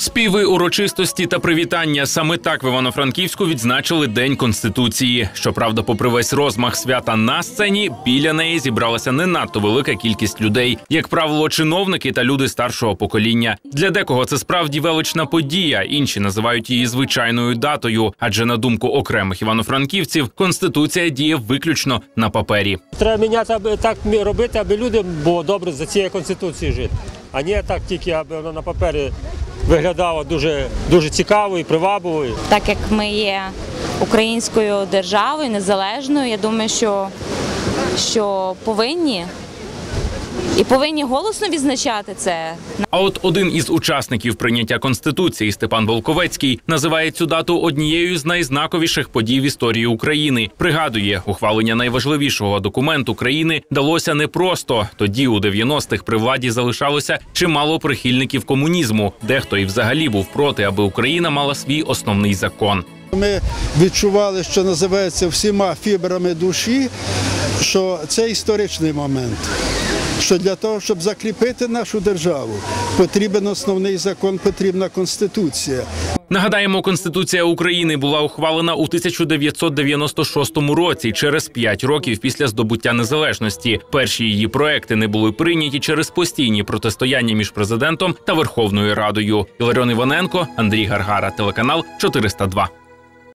Співи урочистості та привітання саме так в Івано-Франківську відзначили День Конституції. Щоправда, попри весь розмах свята на сцені, біля неї зібралася не надто велика кількість людей, як правило, чиновники та люди старшого покоління. Для декого це справді велична подія, інші називають її звичайною датою. Адже на думку окремих івано-франківців, конституція діє виключно на папері. Треба міняти, так робити, аби людям було добре за цією конституцією жити. А не так тільки, аби воно на папері виглядало дуже, дуже цікаво і привабливо. так як ми є українською державою, незалежною, я думаю, що, що повинні і повинні голосно відзначати це. А от один із учасників прийняття конституції Степан Волковецький називає цю дату однією з найзнаковіших подій в історії України. Пригадує, ухвалення найважливішого документу країни далося непросто. Тоді у 90-х при владі залишалося чимало прихильників комунізму. Дехто і взагалі був проти, аби Україна мала свій основний закон. Ми відчували, що називається всіма фібрами душі, що це історичний момент. Що для того, щоб закріпити нашу державу, потрібен основний закон, потрібна конституція. Нагадаємо, Конституція України була ухвалена у 1996 році, через п'ять років після здобуття незалежності. Перші її проекти не були прийняті через постійні протистояння між президентом та Верховною Радою. Іларіон Іваненко, Андрій Гаргара, телеканал 402.